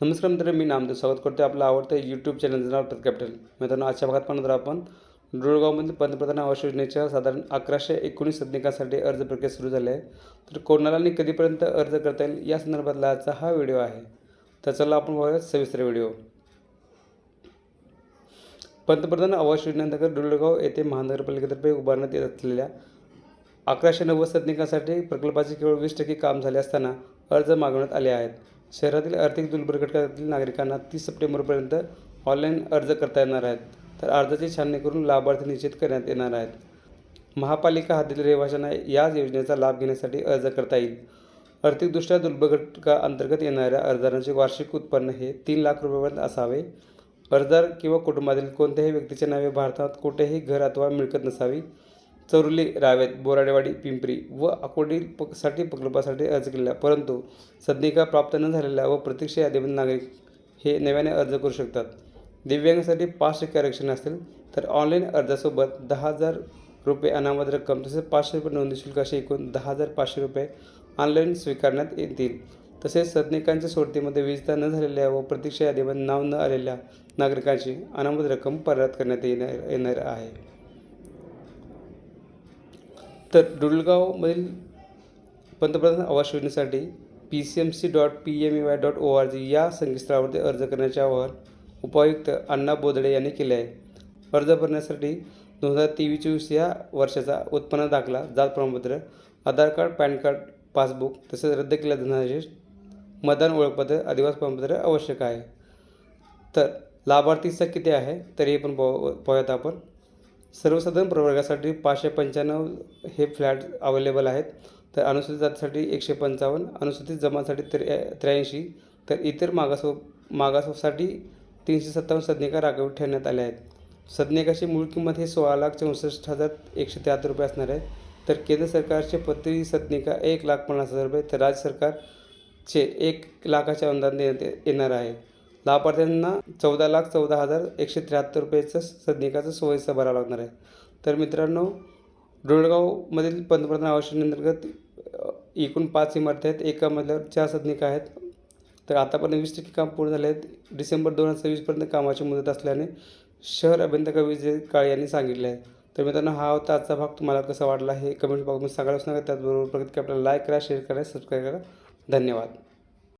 नमस्कार मित्र मी नामदेव स्वागत करतो आपलं आवडतं यूट्यूब चॅनलचं नाव कॅपिटल. मित्रांनो आजच्या भागात पाहणार आपण डोळगावमध्ये पंतप्रधान आवास योजनेच्या साधारण अकराशे एकोणीस सदनिकांसाठी अर्ज प्रक्रिया सुरू झाली आहे. तर कोणाला आणि कधीपर्यंत अर्ज करता येईल या संदर्भातला आजचा हा व्हिडिओ आहे. तर चला आपण पाहूया सविस्तर व्हिडिओ. पंतप्रधान आवास योजनेअंतर्गत डोळगाव येथे महानगरपालिकेतर्फे उभारण्यात येत असलेल्या अकराशे नव्वद सदनिकांसाठी प्रकल्पाचे केवळ वीस टक्के काम झाले असताना अर्ज मागवण्यात आले आहेत. शहरातील आर्थिक दुर्बल घटकातील नागरिकांना तीस सप्टेंबरपर्यंत ऑनलाईन अर्ज करता येणार आहेत. तर अर्जाची छाननी करून लाभार्थी निश्चित करण्यात येणार आहेत. महापालिका हद्दीतील रहिवाशांना या योजनेचा लाभ घेण्यासाठी अर्ज करता येईल. आर्थिकदृष्ट्या दुर्बल घटका अंतर्गत येणाऱ्या अर्जदारांचे वार्षिक उत्पन्न हे तीन लाख रुपयापर्यंत असावे. अर्जदार किंवा कुटुंबातील कोणत्याही व्यक्तीच्या नावे भारतात कुठेही घर अथवा मिळकत नसावी. चौरली रावेत बोराडेवाडी पिंपरी व अकोडी प साठी प्रकल्पासाठी अर्ज केलेला. परंतु सदनिका प्राप्त न झालेल्या व प्रत्यक्ष यादीमधील नागरिक हे नव्याने अर्ज करू शकतात. दिव्यांगासाठी पाच टक्के आरक्षण असेल तर ऑनलाईन अर्जासोबत दहा हजार रुपये अनामत रक्कम तसेच पाचशे रुपये नोंदणी शुल्क असे एकूण दहा हजार पाचशे रुपये ऑनलाईन स्वीकारण्यात येतील. तसेच सदनिकांच्या सोडतीमध्ये विजेता न झालेल्या व प्रतीक्षा यादीमध्ये नाव न आलेल्या नागरिकांची अनामत रक्कम परत करण्यात येणार येणार आहे. तर डुलगावमधील पंतप्रधान आवास योजनेसाठी P C M C dot P M A Y dot O R G या संकेतस्थळावरती अर्ज करण्याचे आवाहन उपायुक्त अण्णा बोदडे यांनी केले आहे. अर्ज भरण्यासाठी दोन हजार तेवीस चोवीस या वर्षाचा उत्पन्न दाखला जात प्रमाणपत्र Aadhaar card PAN card passbook तसेच रद्द केलेला धनादेश मतदान ओळखपत्र आदिवास प्रमाणपत्र आवश्यक आहे. तर लाभार्थीचा किती आहे? तर हे पण पाहूयात आपण. सर्वसाधारण प्रवर्गासाठी पाचशे पंच्याण्णव हे फ्लॅट अवेलेबल आहेत. तर अनुसूचित जातीसाठी एकशे पंचावन्न अनुसूचित जमातसाठी त्र्या त्र्याऐंशी तर इतर मागास मागाससाठी तीनशे सत्तावन्न सदनिका राखीव ठेवण्यात आल्या आहेत. सदनिकाची मूळ किंमत हे सोळा लाख चौसष्ट हजार एकशे त्र्याहत्तर रुपये असणार आहे. तर केंद्र सरकारचे प्रति सदनिका एक लाख पन्नास हजार रुपये तर राज्य सरकारचे एक लाखाच्या अनुदान देण्यात येणार आहे. लाभार्थ्यांना चौदा लाख चौदा हजार एकशे त्र्याहत्तर रुपयेचं सदनिकाचं सोयीचं भरावं लागणार आहे. तर मित्रांनो डोळगावमधील पंतप्रधान आवास योजनेअंतर्गत एकूण पाच इमारती आहेत. एका मधल्यावर चार सदनिका आहेत. तर आतापर्यंत वीस टक्के काम पूर्ण झाले आहेत. डिसेंबर दोन हजार सव्वीसपर्यंत कामाची मुदत असल्याने शहर अभियंता विजय काळे यांनी सांगितले आहे. तर मित्रांनो हा होता आजचा भाग. तुम्हाला कसा वाटला हे कमेंट बॉक्समध्ये सांगायलाच नका. त्याचबरोबर प्रगती आपल्याला लाईक करा शेअर करा सबस्क्राईब करा. धन्यवाद.